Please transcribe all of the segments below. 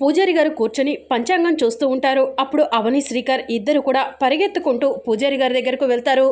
పూజారి గారు కూర్చొని పంచాంగం చూస్తూ ఉంటారు. అప్పుడు అవని శ్రీకర్ ఇద్దరు కూడా పరిగెత్తుకుంటూ పూజారి గారి దగ్గరకు వెళ్తారు.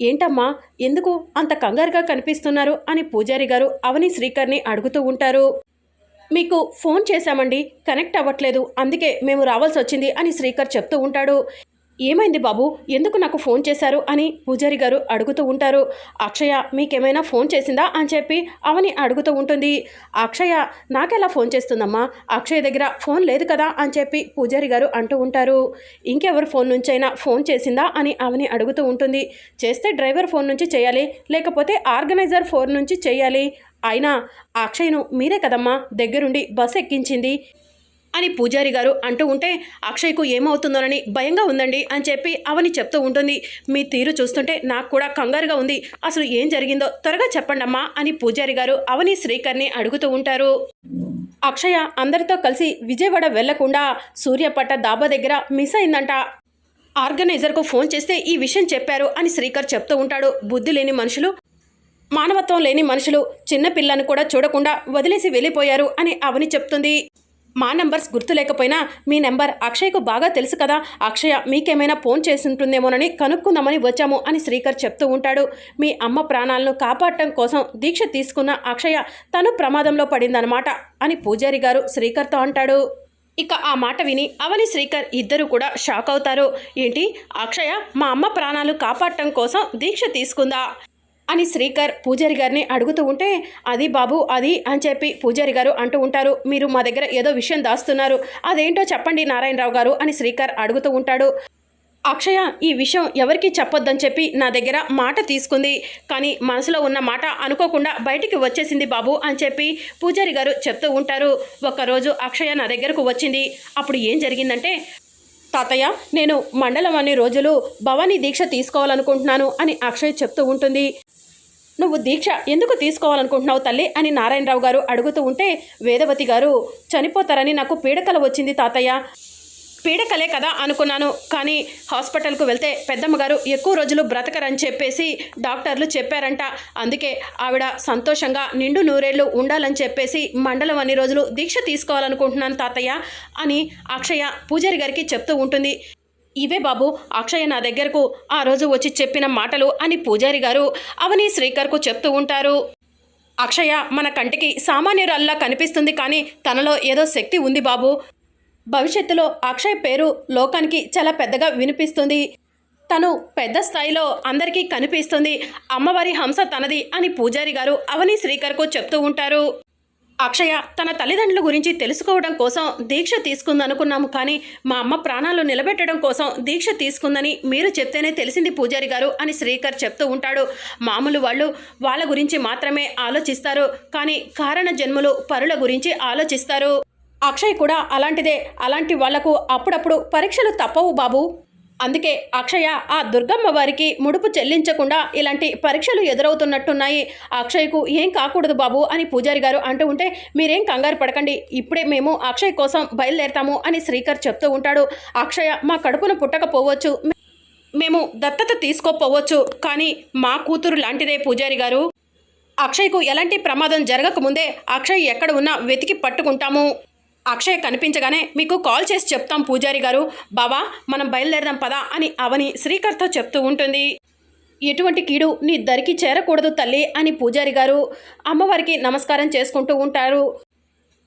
ఏంటమ్మా ఎందుకు అంత కంగారుగా కనిపిస్తున్నారు? అని పూజారి గారు అవని శ్రీకర్ని అడుగుతూ ఉంటారు. మీకు ఫోన్ చేశామండి కనెక్ట్ అవ్వట్లేదు అందుకే మేము రావాల్సి వచ్చింది అని శ్రీకర్ చెప్తూ ఉంటాడు. ఏమైంది బాబు? ఎందుకు నాకు ఫోన్ చేశారు? అని పూజారి గారు అడుగుతూ ఉంటారు. అక్షయ మీకేమైనా ఫోన్ చేసిందా? అని చెప్పి అవని అడుగుతూ ఉంటుంది. అక్షయ నాకెలా ఫోన్ చేస్తుందమ్మా? అక్షయ దగ్గర ఫోన్ లేదు కదా? అని చెప్పి పూజారి గారు అంటూ ఉంటారు. ఇంకెవరు ఫోన్ నుంచైనా ఫోన్ చేసిందా? అని అవని అడుగుతూ ఉంటుంది. చేస్తే డ్రైవర్ ఫోన్ నుంచి చేయాలి లేకపోతే ఆర్గనైజర్ ఫోన్ నుంచి చేయాలి. అయినా అక్షయ్ను మీరే కదమ్మా? దగ్గరుండి బస్ ఎక్కించింది. అని పూజారి గారు అంటూ ఉంటే అక్షయ్కు ఏమవుతుందోనని భయంగా ఉందండి అని చెప్పి అవని చెప్తూ ఉంటుంది. మీ తీరు చూస్తుంటే నాకు కూడా కంగారుగా ఉంది. అసలు ఏం జరిగిందో త్వరగా చెప్పండమ్మా అని పూజారి గారు అవని శ్రీకర్ని అడుగుతూ ఉంటారు. అక్షయ అందరితో కలిసి విజయవాడ వెళ్ళకుండా సూర్యపట్ట దాబా దగ్గర మిస్ అయిందంట. ఆర్గనైజర్కు ఫోన్ చేస్తే ఈ విషయం చెప్పారు అని శ్రీకర్ చెప్తూ ఉంటాడు. బుద్ధి లేని మనుషులు మానవత్వం లేని మనుషులు చిన్నపిల్లను కూడా చూడకుండా వదిలేసి వెళ్ళిపోయారు అని అవని చెప్తుంది. మా నెంబర్స్ గుర్తు లేకపోయినా మీ నెంబర్ అక్షయ్కు బాగా తెలుసు కదా అక్షయ మీకేమైనా ఫోన్ చేసి ఉంటుందేమోనని కనుక్కుందామని వచ్చాము అని శ్రీకర్ చెప్తూ ఉంటాడు. మీ అమ్మ ప్రాణాలను కాపాడటం కోసం దీక్ష తీసుకున్న అక్షయ తను ప్రమాదంలో పడిందనమాట అని పూజారి గారు శ్రీకర్తో అంటాడు. ఇక ఆ మాట విని అవని శ్రీకర్ ఇద్దరు కూడా షాక్ అవుతారు. ఏంటి? అక్షయ మా అమ్మ ప్రాణాలు కాపాడటం కోసం దీక్ష తీసుకుందా? అని శ్రీకర్ పూజారి గారిని అడుగుతూ ఉంటే అది బాబు అది అని చెప్పి పూజారి గారు అంటూ ఉంటారు. మీరు మా దగ్గర ఏదో విషయం దాస్తున్నారు. అదేంటో చెప్పండి నారాయణరావు గారు అని శ్రీకర్ అడుగుతూ ఉంటాడు. అక్షయ ఈ విషయం ఎవరికి చెప్పొద్దని చెప్పి నా దగ్గర మాట తీసుకుంది. కానీ మనసులో ఉన్న మాట అనుకోకుండా బయటికి వచ్చేసింది బాబు అని చెప్పి పూజారి గారు చెప్తూ ఉంటారు. ఒకరోజు అక్షయ నా దగ్గరకు వచ్చింది. అప్పుడు ఏం జరిగిందంటే తాతయ్య నేను మండలం అన్ని రోజులు భవానీ దీక్ష తీసుకోవాలనుకుంటున్నాను అని అక్షయ్ చెప్తూ ఉంటుంది. నువ్వు దీక్ష ఎందుకు తీసుకోవాలనుకుంటున్నావు తల్లి అని నారాయణరావు గారు అడుగుతూ ఉంటే వేదవతి గారు చనిపోతారని నాకు పీడకల వచ్చింది తాతయ్య. పీడకలే కదా అనుకున్నాను కానీ హాస్పిటల్కు వెళ్తే పెద్దమ్మగారు ఎక్కువ రోజులు బ్రతకరని చెప్పేసి డాక్టర్లు చెప్పారంట. అందుకే ఆవిడ సంతోషంగా నిండు నూరేళ్ళు ఉండాలని చెప్పేసి మండలం అన్ని రోజులు దీక్ష తీసుకోవాలనుకుంటున్నాను తాతయ్య అని అక్షయ పూజారి గారికి చెప్తూ ఉంటుంది. ఇవే బాబు అక్షయ నా దగ్గరకు ఆ రోజు వచ్చి చెప్పిన మాటలు అని పూజారి గారు అవని శ్రీకర్కు చెప్తూ ఉంటారు. అక్షయ మన కంటికి సామాన్యురల్లా కనిపిస్తుంది కానీ తనలో ఏదో శక్తి ఉంది బాబు. భవిష్యత్తులో అక్షయ్ పేరు లోకానికి చాలా పెద్దగా వినిపిస్తుంది. తను పెద్ద స్థాయిలో అందరికీ కనిపిస్తుంది. అమ్మవారి హంస తనది అని పూజారి గారు అవని శ్రీకర్కు చెప్తూ ఉంటారు. అక్షయ తన తల్లిదండ్రుల గురించి తెలుసుకోవడం కోసం దీక్ష తీసుకుందనుకున్నాము కానీ మా అమ్మ ప్రాణాలు నిలబెట్టడం కోసం దీక్ష తీసుకుందని మీరు చెప్తేనే తెలిసింది పూజారి గారు అని శ్రీకర్ చెప్తూ ఉంటాడు. మామూలు వాళ్ళు వాళ్ళ గురించి మాత్రమే ఆలోచిస్తారు కానీ కారణ జన్ములు పరుల గురించి ఆలోచిస్తారు. అక్షయ్ కూడా అలాంటిదే. అలాంటి వాళ్ళకు అప్పుడప్పుడు పరీక్షలు తప్పవు బాబు. అందుకే అక్షయ ఆ దుర్గమ్మ వారికి ముడుపు చెల్లించకుండా ఇలాంటి పరీక్షలు ఎదురవుతున్నట్టున్నాయి. అక్షయ్కు ఏం కాకూడదు బాబు అని పూజారి గారు అంటూ ఉంటే మీరేం కంగారు పడకండి. ఇప్పుడే మేము అక్షయ్ కోసం బయలుదేరతాము అని శ్రీకర్ చెప్తూ ఉంటాడు. అక్షయ మా కడుపును పుట్టకపోవచ్చు. మేము దత్తత తీసుకోపోవచ్చు. కానీ మా కూతురు లాంటిదే పూజారి గారు. అక్షయ్కు ఎలాంటి ప్రమాదం జరగకముందే అక్షయ్ ఎక్కడ ఉన్నా వెతికి పట్టుకుంటాము. అక్షయ్ కనిపించగానే మీకు కాల్ చేసి చెప్తాం పూజారి గారు. బావా మనం బయలుదేరదాం పదా అని అవని శ్రీకర్తో చెప్తూ ఉంటుంది. ఎటువంటి కీడు నీ దరికి చేరకూడదు తల్లి అని పూజారి గారు అమ్మవారికి నమస్కారం చేసుకుంటూ ఉంటారు.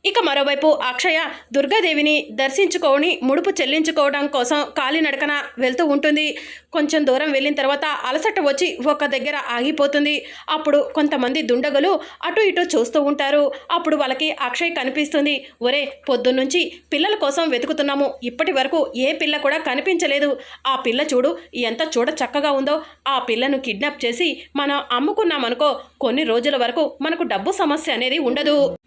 ఇక మరోవైపు అక్షయ దుర్గాదేవిని దర్శించుకొని ముడుపు చెల్లించుకోవడం కోసం కాలినడకన వెళ్తూ ఉంటుంది. కొంచెం దూరం వెళ్ళిన తర్వాత అలసట వచ్చి ఒక దగ్గర ఆగిపోతుంది. అప్పుడు కొంతమంది దుండగులు అటు ఇటు చూస్తూ ఉంటారు. అప్పుడు వాళ్ళకి అక్షయ్ కనిపిస్తుంది. ఒరే పొద్దున్నుంచి పిల్లల కోసం వెతుకుతున్నాము. ఇప్పటి వరకు ఏ పిల్ల కూడా కనిపించలేదు. ఆ పిల్ల చూడు ఎంత చూడ చక్కగా ఉందో. ఆ పిల్లను కిడ్నాప్ చేసి మనం అమ్ముకున్నామనుకో కొన్ని రోజుల వరకు మనకు డబ్బు సమస్య అనేది ఉండదు.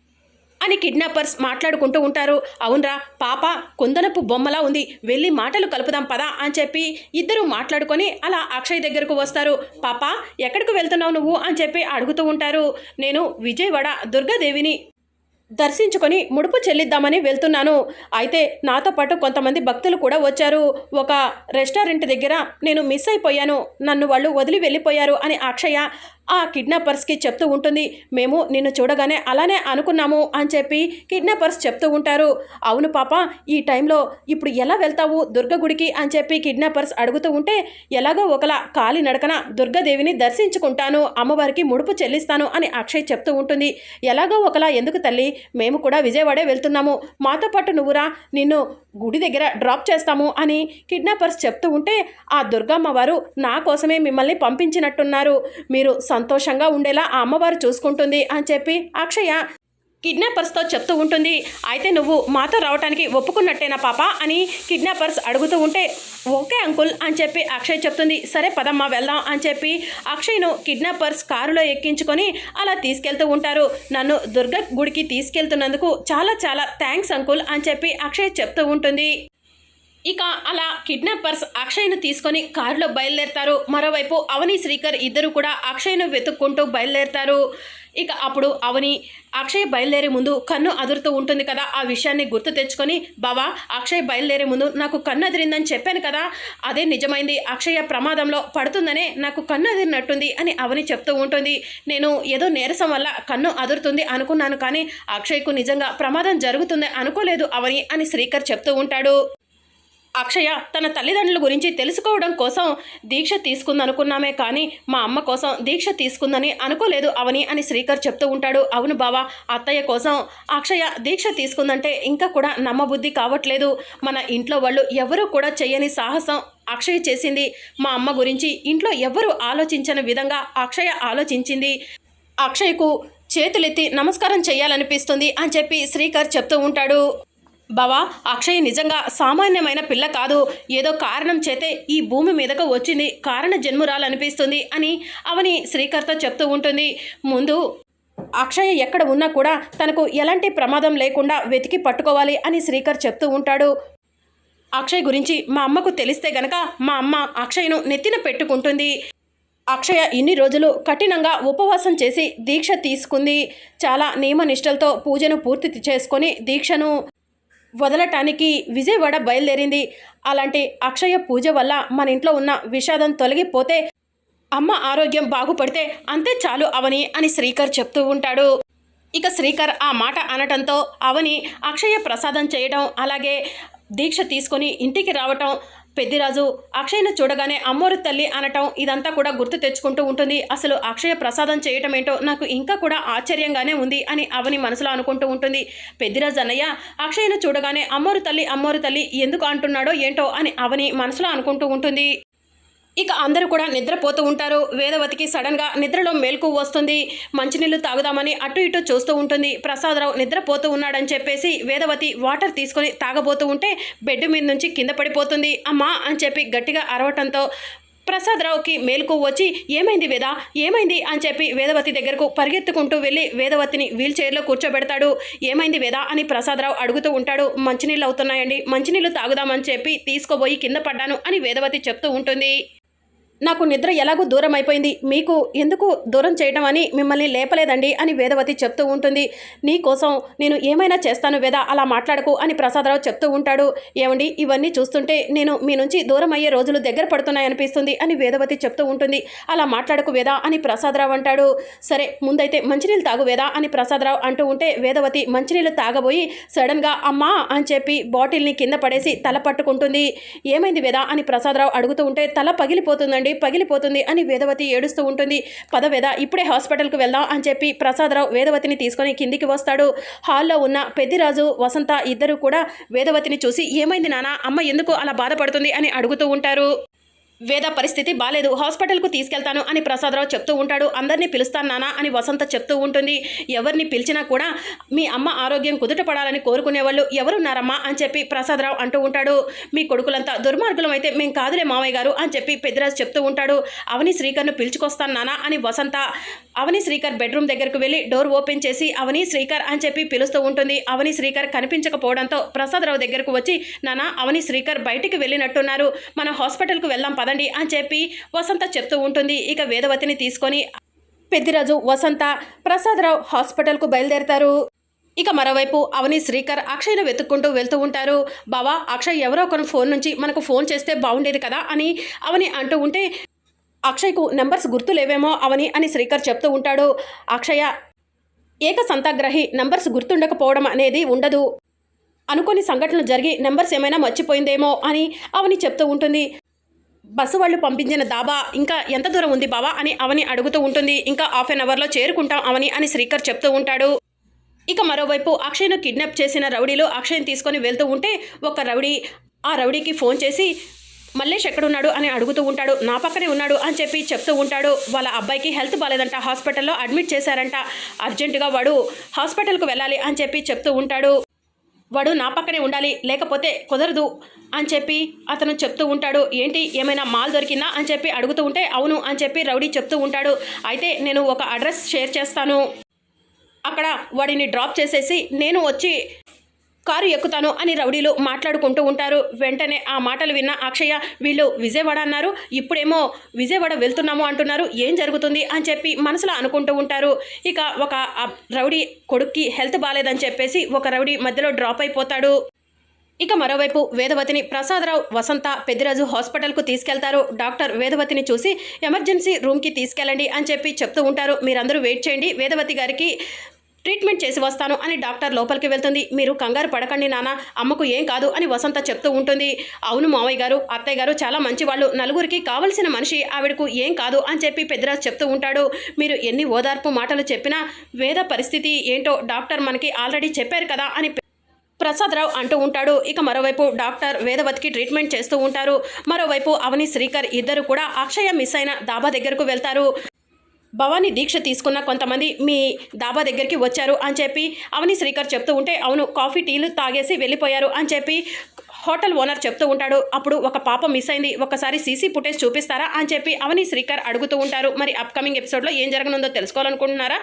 అని కిడ్నాపర్స్ మాట్లాడుకుంటూ ఉంటారు. అవునరా పాప కుందనపు బొమ్మలా ఉంది. వెళ్ళి మాటలు కలుపుదాం పదా అని చెప్పి ఇద్దరు మాట్లాడుకొని అలా అక్షయ్ దగ్గరకు వస్తారు. పాప ఎక్కడికి వెళ్తున్నావు నువ్వు అని చెప్పి అడుగుతూ ఉంటారు. నేను విజయవాడ దుర్గాదేవిని దర్శించుకొని ముడుపు చెల్లిద్దామని వెళ్తున్నాను. అయితే నాతో పాటు కొంతమంది భక్తులు కూడా వచ్చారు. ఒక రెస్టారెంట్ దగ్గర నేను మిస్ అయిపోయాను. నన్ను వాళ్ళు వదిలి వెళ్ళిపోయారు అని అక్షయ ఆ కిడ్నాపర్స్కి చెప్తూ ఉంటుంది మేము నిన్ను చూడగానే అలానే అనుకున్నాము అని చెప్పి కిడ్నాపర్స్ చెప్తూ ఉంటారు. అవును పాప ఈ టైంలో ఇప్పుడు ఎలా వెళ్తావు దుర్గ గుడికి? అని చెప్పి కిడ్నాపర్స్ అడుగుతూ ఉంటే ఎలాగో ఒకలా కాలి నడకన దుర్గాదేవిని దర్శించుకుంటాను అమ్మవారికి ముడుపు చెల్లిస్తాను అని అక్షయ్ చెప్తూ ఉంటుంది. ఎలాగో ఒకలా ఎందుకు తల్లి? మేము కూడా విజయవాడే వెళ్తున్నాము. మాతో పాటు నువ్వురా నిన్ను గుడి దగ్గర డ్రాప్ చేస్తాము అని కిడ్నాపర్స్ చెప్తూ ఉంటే ఆ దుర్గమ్మ వారు నా కోసమే మిమ్మల్ని పంపించినట్టున్నారు. మీరు సంతోషంగా ఉండేలా ఆ అమ్మవారు చూసుకుంటుంది అని చెప్పి అక్షయ కిడ్నాపర్స్తో చెప్తూ ఉంటుంది. అయితే నువ్వు మాతో రావటానికి ఒప్పుకున్నట్టేనా పాప? అని కిడ్నాపర్స్ అడుగుతూ ఉంటే ఓకే అంకుల్ అని చెప్పి అక్షయ్ చెప్తుంది. సరే పదమ్మా వెళ్దాం అని చెప్పి అక్షయ్ను కిడ్నాపర్స్ కారులో ఎక్కించుకొని అలా తీసుకెళ్తూ ఉంటారు. నన్ను దుర్గ గుడికి తీసుకెళ్తున్నందుకు చాలా చాలా థ్యాంక్స్ అంకుల్ అని చెప్పి అక్షయ్ చెప్తూ ఉంటుంది. ఇక అలా కిడ్నాపర్స్ అక్షయ్ను తీసుకొని కారులో బయలుదేరతారు. మరోవైపు అవని శ్రీకర్ ఇద్దరు కూడా అక్షయ్ను వెతుక్కుంటూ బయలుదేరతారు. ఇక అప్పుడు అవని అక్షయ్ బయలుదేరే ముందు కన్ను అదురుతూ ఉంటుంది కదా. ఆ విషయాన్ని గుర్తు తెచ్చుకొని బావా అక్షయ్ బయలుదేరే ముందు నాకు కన్ను అదిరిందని చెప్పాను కదా. అదే నిజమైంది. అక్షయ ప్రమాదంలో పడుతుందనే నాకు కన్ను అదిరినట్టుంది అని అవని చెప్తూ ఉంటుంది. నేను ఏదో నీరసం వల్ల కన్ను అదురుతుంది అనుకున్నాను కానీ అక్షయ్కు నిజంగా ప్రమాదం జరుగుతుంది అనుకోలేదు అవని అని శ్రీకర్ చెప్తూ ఉంటాడు. అక్షయ తన తల్లిదండ్రుల గురించి తెలుసుకోవడం కోసం దీక్ష తీసుకుందనుకున్నామే కానీ మా అమ్మ కోసం దీక్ష తీసుకుందని అనుకోలేదు అవని అని శ్రీకర్ చెప్తూ ఉంటాడు. అవును బావా అత్తయ్య కోసం అక్షయ దీక్ష తీసుకుందంటే ఇంకా కూడా నమ్మబుద్ధి కావట్లేదు. మన ఇంట్లో వాళ్ళు ఎవరూ కూడా చేయని సాహసం అక్షయ చేసింది. మా అమ్మ గురించి ఇంట్లో ఎవరు ఆలోచించని విధంగా అక్షయ ఆలోచించింది. అక్షయ్కు చేతులెత్తి నమస్కారం చేయాలనిపిస్తుంది అని చెప్పి శ్రీకర్ చెప్తూ ఉంటాడు. బావా అక్షయ్ నిజంగా సామాన్యమైన పిల్ల కాదు. ఏదో కారణం చేతే ఈ భూమి మీదకు వచ్చింది. కారణ జన్మురాలనిపిస్తుంది అని అవని శ్రీకర్తో చెప్తూ ఉంటుంది. ముందు అక్షయ్ ఎక్కడ ఉన్నా కూడా తనకు ఎలాంటి ప్రమాదం లేకుండా వెతికి పట్టుకోవాలి అని శ్రీకర్ చెప్తూ ఉంటాడు. అక్షయ్ గురించి మా అమ్మకు తెలిస్తే గనక మా అమ్మ అక్షయ్ను నెత్తిన పెట్టుకుంటుంది. అక్షయ ఇన్ని రోజులు కఠినంగా ఉపవాసం చేసి దీక్ష తీసుకుంది. చాలా నియమనిష్టలతో పూజను పూర్తి చేసుకొని దీక్షను వదలటానికి విజయవాడ బయలుదేరింది. అలాంటి అక్షయ పూజ వల్ల మన ఇంట్లో ఉన్న విషాదం తొలగిపోతే అమ్మ ఆరోగ్యం బాగుపడితే అంతే చాలు అవని అని శ్రీకర్ చెప్తూ ఉంటాడు. ఇక శ్రీకర్ ఆ మాట అనటంతో అవని అక్షయ ప్రసాదం చేయడం అలాగే దీక్ష తీసుకొని ఇంటికి రావటం పెద్దిరాజు అక్షయ్ను చూడగానే అమ్మోరు తల్లి అనటం ఇదంతా కూడా గుర్తు తెచ్చుకుంటూ ఉంటుంది. అసలు అక్షయ ప్రసాదం చేయటం ఏంటో నాకు ఇంకా కూడా ఆశ్చర్యంగానే ఉంది అని అవని మనసులో అనుకుంటూ ఉంటుంది. పెద్దిరాజు అన్నయ్య అక్షయ్ను చూడగానే అమ్మోరు తల్లి అమ్మోరు తల్లి ఎందుకు అంటున్నాడో ఏంటో అని అవని మనసులో అనుకుంటూ ఉంటుంది. ఇక అందరూ కూడా నిద్రపోతూ ఉంటారు. వేదవతికి సడన్గా నిద్రలో మేల్కు వస్తుంది. మంచినీళ్ళు తాగుదామని అటు ఇటు చూస్తూ ఉంటుంది. ప్రసాదరావు నిద్రపోతూ ఉన్నాడని చెప్పేసి వేదవతి వాటర్ తీసుకొని తాగబోతూ ఉంటే బెడ్ మీద నుంచి కింద పడిపోతుంది. అమ్మా అని చెప్పి గట్టిగా అరవటంతో ప్రసాదరావుకి మేలుకు వచ్చి ఏమైంది వేద? ఏమైంది? అని చెప్పి వేదవతి దగ్గరకు పరిగెత్తుకుంటూ వెళ్ళి వేదవతిని వీల్ చైర్లో కూర్చోబెడతాడు. ఏమైంది వేద? అని ప్రసాదరావు అడుగుతూ ఉంటాడు. మంచినీళ్ళు అవుతున్నాయండి. మంచినీళ్ళు తాగుదామని చెప్పి తీసుకోబోయి కింద పడ్డాను అని వేదవతి చెప్తూ ఉంటుంది. నాకు నిద్ర ఎలాగూ దూరం అయిపోయింది. మీకు ఎందుకు దూరం చేయడం అని మిమ్మల్ని లేపలేదండి అని వేదవతి చెప్తూ ఉంటుంది. నీ కోసం నేను ఏమైనా చేస్తాను వేద అలా మాట్లాడకు అని ప్రసాదరావు చెప్తూ ఉంటాడు. ఏమండి? ఇవన్నీ చూస్తుంటే నేను మీ నుంచి దూరం అయ్యే రోజులు దగ్గర పడుతున్నాయనిపిస్తుంది అని వేదవతి చెప్తూ ఉంటుంది. అలా మాట్లాడకు వేద అని ప్రసాదరావు అంటాడు. సరే ముందైతే మంచినీళ్ళు తాగు వేద అని ప్రసాదరావు అంటూ ఉంటే వేదవతి మంచినీళ్ళు తాగబోయి సడన్గా అమ్మా అని చెప్పి బాటిల్ని కింద పడేసి తల పట్టుకుంటుంది. ఏమైంది వేద అని ప్రసాదరావు అడుగుతూ ఉంటే తల పగిలిపోతుందండి. పగిలిపోతుంది అని వేదవతి ఏడుస్తూ ఉంటుంది. పద వేద ఇప్పుడే హాస్పిటల్కి వెళ్దాం అని చెప్పి ప్రసాదరావు వేదవతిని తీసుకొని కిందికి వస్తాడు. హాల్లో ఉన్న పెద్దిరాజు వసంత ఇద్దరు కూడా వేదవతిని చూసి ఏమైంది నానా అమ్మ ఎందుకు అలా బాధపడుతుంది? అని అడుగుతూ ఉంటారు. వేద పరిస్థితి బాలేదు. హాస్పిటల్కు తీసుకెళ్తాను అని ప్రసాదరావు చెప్తూ ఉంటాడు. అందరినీ పిలుస్తాను నానా అని వసంత చెప్తూ ఉంటుంది. ఎవరిని పిలిచినా కూడా మీ అమ్మ ఆరోగ్యం కుదుట పడాలని కోరుకునే వాళ్ళు ఎవరున్నారమ్మా అని చెప్పి ప్రసాదరావు అంటూ ఉంటాడు. మీ కొడుకులంతా దుర్మార్గులం అయితే మేము కాదులే మావయ్య గారు అని చెప్పి పెద్దరాజు చెప్తూ ఉంటాడు. అవని శ్రీకర్ను పిలుచుకొస్తాను నానా అని వసంత అవని శ్రీకర్ బెడ్రూమ్ దగ్గరకు వెళ్ళి డోర్ ఓపెన్ చేసి అవని శ్రీకర్ అని చెప్పి పిలుస్తూ ఉంటుంది. అవని శ్రీకర్ కనిపించకపోవడంతో ప్రసాదరావు దగ్గరకు వచ్చి నానా అవని శ్రీకర్ బయటికి వెళ్ళినట్టున్నారు. మనం హాస్పిటల్కు వెళ్దాం పదండి అని చెప్పి వసంత చెప్తూ ఉంటుంది. ఇక వేదవతిని తీసుకొని పెద్దిరాజు వసంత ప్రసాదరావు హాస్పిటల్కు బయలుదేరతారు. ఇక మరోవైపు అవని శ్రీకర్ అక్షయ్ను వెతుక్కుంటూ వెళ్తూ ఉంటారు. బావా అక్షయ్ ఎవరో ఒకరు ఫోన్ నుంచి మనకు ఫోన్ చేస్తే బాగుండేది కదా అని అవని అంటూ ఉంటే అక్షయ్కు నెంబర్స్ గుర్తులేవేమో అవని అని శ్రీకర్ చెప్తూ ఉంటాడు. అక్షయ ఏక సంతాగ్రహి నంబర్స్ గుర్తుండకపోవడం అనేది ఉండదు. అనుకోని సంఘటనలు జరిగి నెంబర్స్ ఏమైనా మర్చిపోయిందేమో అని అవని చెప్తూ ఉంటుంది. బస్సు వాళ్ళు పంపించిన దాబా ఇంకా ఎంత దూరం ఉంది బావా? అని అవని అడుగుతూ ఉంటుంది. ఇంకా హాఫ్ అన్ అవర్లో చేరుకుంటాం అవని అని శ్రీకర్ చెప్తూ ఉంటాడు. ఇక మరోవైపు అక్షయ్ను కిడ్నాప్ చేసిన రౌడీలు అక్షయ్ని తీసుకొని వెళ్తూ ఉంటే ఒక రౌడీ ఆ రౌడీకి ఫోన్ చేసి మల్లేష్ ఎక్కడున్నాడు అని అడుగుతూ ఉంటాడు. నా పక్కనే ఉన్నాడు అని చెప్పి చెప్తూ ఉంటాడు. వాళ్ళ అబ్బాయికి హెల్త్ బాగాలేదంట హాస్పిటల్లో అడ్మిట్ చేశారంట. అర్జెంటుగా వాడు హాస్పిటల్కు వెళ్ళాలి అని చెప్పి చెప్తూ ఉంటాడు. వాడు నా పక్కనే ఉండాలి లేకపోతే కుదరదు అని చెప్పి అతను చెప్తూ ఉంటాడు. ఏంటి? ఏమైనా మాల్ దొరికిందా అని చెప్పి అడుగుతూ ఉంటే అవును అని చెప్పి రౌడీ చెప్తూ ఉంటాడు. అయితే నేను ఒక అడ్రస్ షేర్ చేస్తాను. అక్కడ వాడిని డ్రాప్ చేసేసి నేను వచ్చి కారు ఎక్కుతాను అని రౌడీలు మాట్లాడుకుంటూ ఉంటారు. వెంటనే ఆ మాటలు విన్న అక్షయ వీళ్ళు విజయవాడ అన్నారు. ఇప్పుడేమో విజయవాడ వెళ్తున్నాము అంటున్నారు. ఏం జరుగుతుంది అని చెప్పి మనసులో అనుకుంటూ ఉంటారు. ఇక ఒక రౌడీ కొడుక్కి హెల్త్ బాగాలేదని చెప్పేసి ఒక రౌడీ మధ్యలో డ్రాప్ అయిపోతాడు. ఇక మరోవైపు వేదవతిని ప్రసాదరావు వసంత పెద్దిరాజు హాస్పిటల్కు తీసుకెళ్తారు. డాక్టర్ వేదవతిని చూసి ఎమర్జెన్సీ రూమ్కి తీసుకెళ్ళండి అని చెప్పి చెప్తూ ఉంటారు. మీరందరూ వెయిట్ చేయండి. వేదవతి గారికి ట్రీట్మెంట్ చేసి వస్తాను అని డాక్టర్ లోపలికి వెళ్తుంది. మీరు కంగారు పడకండి నాన్న అమ్మకు ఏం కాదు అని వసంత చెప్తూ ఉంటుంది. అవును మావయ్య గారు అత్తయ్య గారు చాలా మంచివాళ్ళు. నలుగురికి కావలసిన మనిషి ఆవిడకు ఏం కాదు అని చెప్పి పెద్దరాజు చెప్తూ ఉంటాడు. మీరు ఎన్ని ఓదార్పు మాటలు చెప్పినా వేద పరిస్థితి ఏంటో డాక్టర్ మనకి ఆల్రెడీ చెప్పారు కదా అని ప్రసాదరావు అంటూ ఉంటాడు. ఇక మరోవైపు డాక్టర్ వేదవతికి ట్రీట్మెంట్ చేస్తూ ఉంటారు. మరోవైపు అవని శ్రీకర్ ఇద్దరు కూడా అక్షయ మిస్ అయిన దాబా దగ్గరకు వెళ్తారు. భవానీ దీక్ష తీసుకున్న కొంతమంది మీ దాబా దగ్గరికి వచ్చారు అని చెప్పి అవని శ్రీకర్ చెప్తూ ఉంటే అవును కాఫీ టీలు తాగేసి వెళ్ళిపోయారు అని చెప్పి హోటల్ ఓనర్ చెప్తూ ఉంటాడు. అప్పుడు ఒక పాప మిస్ అయింది. ఒకసారి సీసీ ఫుటేజ్ చూపిస్తారా అని చెప్పి అవని శ్రీకర్ అడుగుతూ ఉంటారు. మరి అప్కమింగ్ ఎపిసోడ్లో ఏం జరగనుందో తెలుసుకోవాలనుకుంటున్నారా?